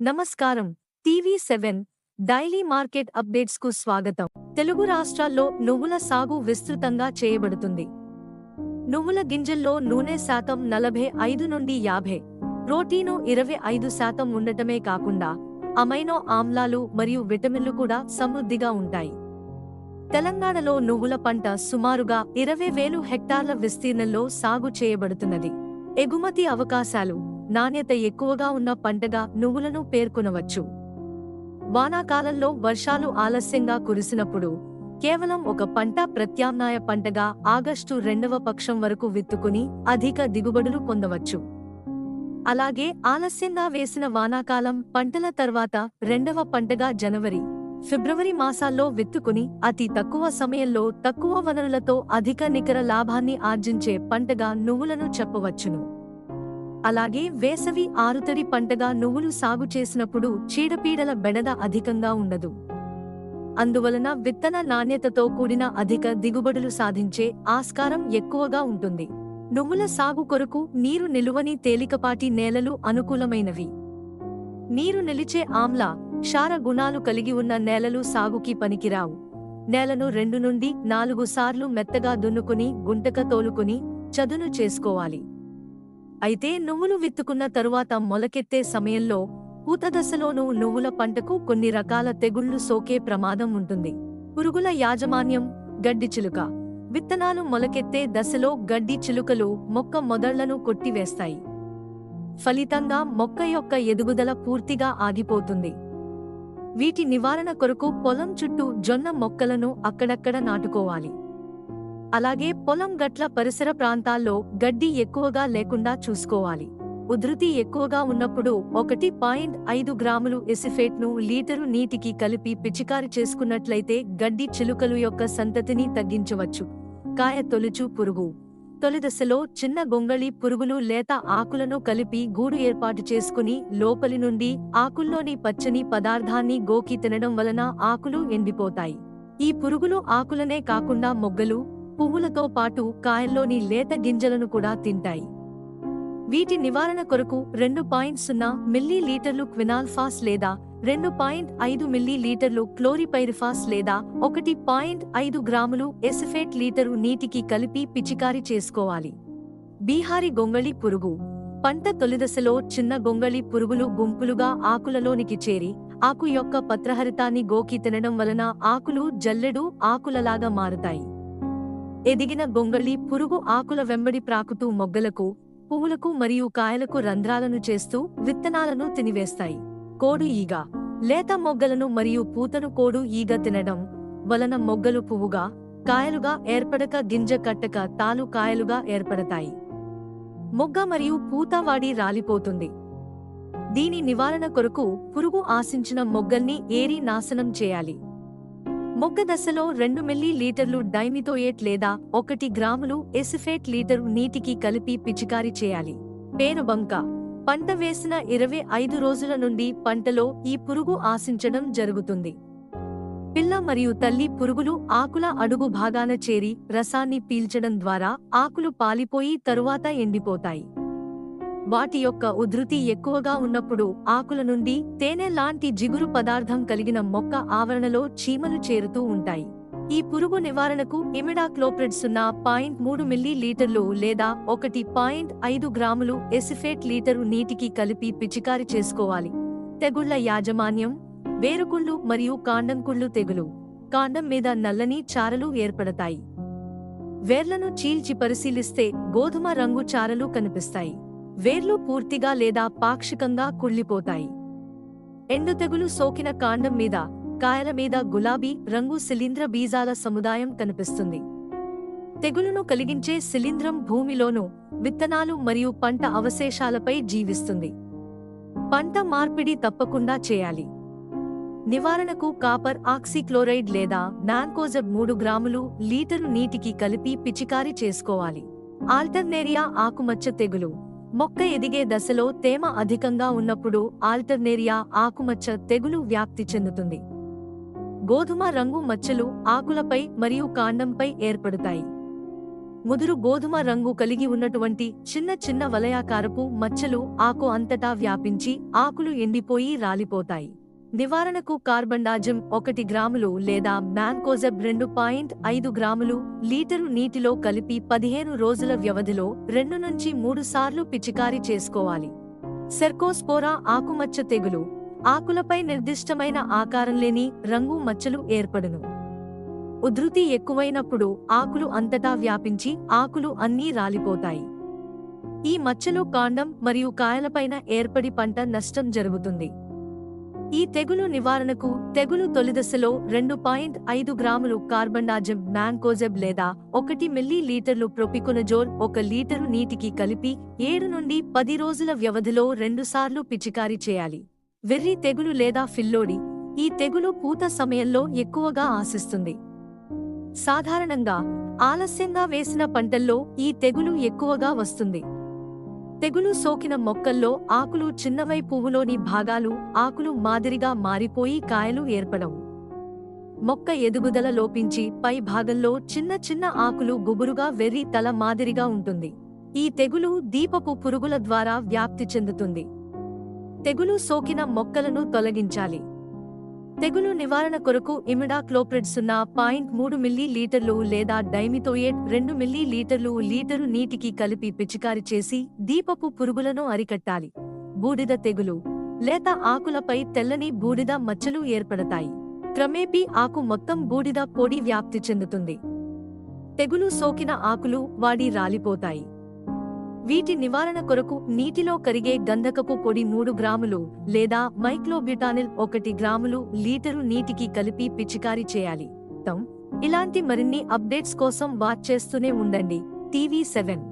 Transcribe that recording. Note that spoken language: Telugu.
నమస్కారం. టీవీ సెవెన్ డైలీ మార్కెట్ అప్డేట్స్కు స్వాగతం. తెలుగు రాష్ట్రాల్లో నువ్వుల సాగు విస్తృతంగా చేయబడుతుంది. నువ్వుల గింజల్లో నూనె శాతం నలభై ఐదు నుండి యాభై ప్రోటీను ఇరవై ఐదు శాతం ఉండటమే కాకుండా అమైనో ఆమ్లాలు మరియు విటమిన్లు కూడా సమృద్ధిగా ఉంటాయి. తెలంగాణలో నువ్వుల పంట సుమారుగా ఇరవై వేలు హెక్టార్ల విస్తీర్ణంలో సాగు చేయబడుతున్నది. ఎగుమతి అవకాశాలు నాణ్యత ఎక్కువగా ఉన్న పంటగా నువ్వులను పేర్కొనవచ్చు. వానాకాలంలో వర్షాలు ఆలస్యంగా కురిసినప్పుడు కేవలం ఒక పంట ప్రత్యామ్నాయ పంటగా ఆగస్టు రెండవ పక్షం వరకు విత్తుకుని అధిక దిగుబడులు పొందవచ్చు. అలాగే ఆలస్యంగా వేసిన వానాకాలం పంటల తర్వాత రెండవ పంటగా జనవరి ఫిబ్రవరి మాసాల్లో విత్తుకుని అతి తక్కువ సమయంలో తక్కువ వనరులతో అధిక నికర లాభాన్ని ఆర్జించే పంటగా నువ్వులను చెప్పవచ్చును. అలాగే వేసవి ఆరుతడి పంటగా నువ్వులు సాగు చేసినప్పుడు చీడపీడల బెడద అధికంగా ఉండదు. అందువలన విత్తన నాణ్యతతో కూడిన అధిక దిగుబడులు సాధించే ఆస్కారం ఎక్కువగా ఉంటుంది. నువ్వుల సాగు కొరకు నీరు నిలువని తేలికపాటి నేలలు అనుకూలమైనవి. నీరు నిలిచే ఆమ్ల క్షార గుణాలు కలిగి ఉన్న నేలలు సాగుకి పనికిరావు. నేలను రెండు నుండి నాలుగు సార్లు మెత్తగా దున్నుకుని గుంటక తోలుకుని చదును చేసుకోవాలి. అయితే నువ్వులు విత్తుకున్న తరువాత మొలకెత్తే సమయంలో పూతదశలోనూ నువ్వుల పంటకు కొన్ని రకాల తెగుళ్ళు సోకే ప్రమాదం ఉంటుంది. పురుగుల యాజమాన్యం గడ్డి చిలుక. విత్తనాలు మొలకెత్తే దశలో గడ్డి చిలుకలు మొక్క మొదళ్ళను కొట్టివేస్తాయి. ఫలితంగా మొక్క యొక్క ఎదుగుదల పూర్తిగా ఆగిపోతుంది. వీటి నివారణ కొరకు పొలం చుట్టూ జొన్న మొక్కలను అక్కడక్కడ నాటుకోవాలి. అలాగే పొలం గట్ల పరిసర ప్రాంతాల్లో గడ్డి ఎక్కువగా లేకుండా చూసుకోవాలి. ఉధృతి ఎక్కువగా ఉన్నప్పుడు ఒకటి పాయింట్ ఐదు గ్రాములు ఎసిఫేట్ను లీటరు నీటికి కలిపి పిచికారి చేసుకున్నట్లయితే గడ్డి చిలుకలు యొక్క సంతతిని తగ్గించవచ్చు. కాయ తొలుచు పురుగు. తొలిదశలో చిన్న గొంగళి పురుగులు లేత ఆకులను కలిపి గూడు ఏర్పాటు చేసుకుని లోపలి నుండి ఆకుల్లోని పచ్చని పదార్థాన్ని గోకి తినడం వలన ఆకులు ఎండిపోతాయి. ఈ పురుగులు ఆకులనే కాకుండా మొగ్గలు పువ్వులతో పాటు కాయల్లోని లేత గింజలను కూడా తింటాయి. వీటి నివారణ కొరకు రెండు పాయింట్ సున్నా మిల్లీ లీటర్లు క్వినాల్ఫాస్ లేదా రెండు పాయింట్ ఐదు మిల్లీ లీటర్లు క్లోరిపైరిఫాస్ లేదా ఒకటి పాయింట్ ఐదు గ్రాములు ఎసిఫేట్ లీటరు నీటికి కలిపి పిచికారి చేసుకోవాలి. బీహారీ గొంగళి పురుగు. పంట తొలిదశలో చిన్న గొంగళి పురుగులు గుంపులుగా ఆకులలోనికి చేరి ఆకు యొక్క పత్రహరితాన్ని గోకి తినడం వలన ఆకులు జల్లెడు ఆకులలాగా మారుతాయి. ఎదిగిన గొంగళి పురుగు ఆకుల వెంబడి ప్రాకుతూ మొగ్గలకు పువ్వులకు మరియు కాయలకు రంధ్రాలను చేస్తూ విత్తనాలను తినివేస్తాయి. కోడు ఈగ. లేత మొగ్గలను మరియు పూతను కోడు ఈగ తినడం వలన మొగ్గలు పువ్వుగా కాయలుగా ఏర్పడక గింజ కట్టక తాలు కాయలుగా ఏర్పడతాయి. మొగ్గ మరియు పూత వాడి రాలిపోతుంది. దీని నివారణ కొరకు పురుగు ఆశించిన మొగ్గల్ని ఏరి నాశనం చేయాలి. మొగ్గ దశలో రెండు మిల్లీ లీటర్లు డైమితోయేట్ లేదా ఒకటి గ్రాములు ఎసిఫేట్ లీటరు నీటికి కలిపి పిచికారీ చేయాలి. పేనుబంక పంట వేసిన ఇరవై ఐదు రోజుల నుండి పంటలో ఈ పురుగు ఆశించడం జరుగుతుంది. పిల్ల మరియు తల్లి పురుగులు ఆకుల అడుగు భాగాన చేరి రసాన్ని పీల్చడం ద్వారా ఆకులు పాలిపోయి తరువాత ఎండిపోతాయి. వాటి యొక్క ఉధృతి ఎక్కువగా ఉన్నప్పుడు ఆకుల నుండి తేనె లాంటి జిగురు పదార్థం కలిగిన మొక్క ఆవరణలో చీమలు చేరుతూ ఉంటాయి. ఈ పురుగు నివారణకు ఇమిడాక్లోప్రిడ్ సున్నా పాయింట్ మూడు మిల్లీ లీటర్లు లేదా ఒకటి పాయింట్ ఐదు గ్రాములు ఎసిఫేట్ లీటరు నీటికి కలిపి పిచికారి చేసుకోవాలి. తెగుళ్ళ యాజమాన్యం వేరుకుళ్ళు మరియు కాండం కుళ్ళు తెగులు. కాండం మీద నల్లని చారలు ఏర్పడతాయి. వేర్లను చీల్చి పరిశీలిస్తే గోధుమ రంగు చారలు కనిపిస్తాయి. వేర్లు పూర్తిగా లేదా పాక్షికంగా కుళ్ళిపోతాయి. ఎండు తెగులు సోకిన కాండం మీద కాయల మీద గులాబీ రంగు శిలీంద్ర బీజాల సముదాయం కనిపిస్తుంది. తెగులును కలిగించే శిలీంద్రం భూమిలోను విత్తనాలు మరియు పంట అవశేషాలపై జీవిస్తుంది. పంట మార్పిడి తప్పకుండా చేయాలి. నివారణకు కాపర్ ఆక్సిక్లోరైడ్ లేదా నాన్కోజబ్ మూడు గ్రాములు లీటరు నీటికి కలిపి పిచికారి చేసుకోవాలి. ఆల్టర్నేరియా ఆకుమచ్చ తెగులు. మొక్క ఎదిగే దశలో తేమ అధికంగా ఉన్నప్పుడు ఆల్టర్నేరియా ఆకుమచ్చ తెగులు వ్యాప్తి చెందుతుంది. గోధుమ రంగు మచ్చలు ఆకులపై మరియు కాండంపై ఏర్పడతాయి. ముదురు గోధుమ రంగు కలిగి ఉన్నటువంటి చిన్న చిన్న వలయాకారపు మచ్చలు ఆకు అంతటా వ్యాపించి ఆకులు ఎండిపోయి రాలిపోతాయి. నివారణకు కార్బండాజం ఒకటి గ్రాములు లేదా మ్యాంకోజబ్ రెండు పాయింట్ ఐదు గ్రాములు లీటరు నీటిలో కలిపి పదిహేను రోజుల వ్యవధిలో రెండు నుంచి మూడు సార్లు పిచికారీ చేసుకోవాలి. సెర్కోస్పోరా ఆకుమచ్చ తెగులు ఆకులపై నిర్దిష్టమైన ఆకారం లేని రంగు మచ్చలు ఏర్పడును. ఉధృతి ఎక్కువైనప్పుడు ఆకులు అంతటా వ్యాపించి ఆకులు అన్నీ రాలిపోతాయి. ఈ మచ్చలు కాండం మరియు కాయలపైన ఏర్పడి పంట నష్టం జరుగుతుంది. ఈ తెగులు నివారణకు తెగులు తొలిదశలో రెండు పాయింట్ ఐదు గ్రాములు కార్బండాజం మ్యాంకోజెబ్ లేదా ఒకటి మిల్లీ లీటర్లు ప్రొపికొనజోల్ ఒక లీటరు నీటికి కలిపి ఏడు నుండి పది రోజుల వ్యవధిలో రెండుసార్లు పిచికారీ చేయాలి. వెర్రి తెగులు లేదా ఫిల్లోడి ఈ తెగులు పూత సమయంలో ఎక్కువగా ఆశిస్తుంది. సాధారణంగా ఆలస్యంగా వేసిన పంటల్లో ఈ తెగులు ఎక్కువగా వస్తుంది. తెగులు సోకిన మొక్కల్లో ఆకులు చిన్నవై పువ్వులోని భాగాలు ఆకులు మాదిరిగా మారిపోయి కాయలు ఏర్పడవు. మొక్క ఎదుగుదల లోపించి పై భాగంలో చిన్న చిన్న ఆకులు గుబురుగా వెర్రి తల మాదిరిగా ఉంటుంది. ఈ తెగులు దీపపు పురుగుల ద్వారా వ్యాప్తి చెందుతుంది. తెగులు సోకిన మొక్కలను తొలగించాలి. తెగులు నివారణ కొరకు ఇమిడాక్లోప్రిడ్ సున్నా పాయింట్ మూడు మిల్లీ లీటర్లు లేదా డైమితోయేట్ రెండు మిల్లీ లీటర్లు లీటరు నీటికి కలిపి పిచికారి చేసి దీపపు పురుగులను అరికట్టాలి. బూడిద తెగులు. లేత ఆకులపై తెల్లని బూడిద మచ్చలు ఏర్పడతాయి. క్రమేపీ ఆకు మొత్తం బూడిద పొడి వ్యాప్తి చెందుతుంది. తెగులు సోకిన ఆకులు వాడి రాలిపోతాయి. వీటి నివారణ కొరకు నీటిలో కరిగే గంధకపు పొడి మూడు గ్రాములు లేదా మైక్లోబ్యూటానిల్ ఒకటి గ్రాములు లీటరు నీటికి కలిపి పిచికారీ చేయాలి. ఇలాంటి మరిన్ని అప్డేట్స్ కోసం వాచ్ చేస్తూనే ఉండండి. TV seven.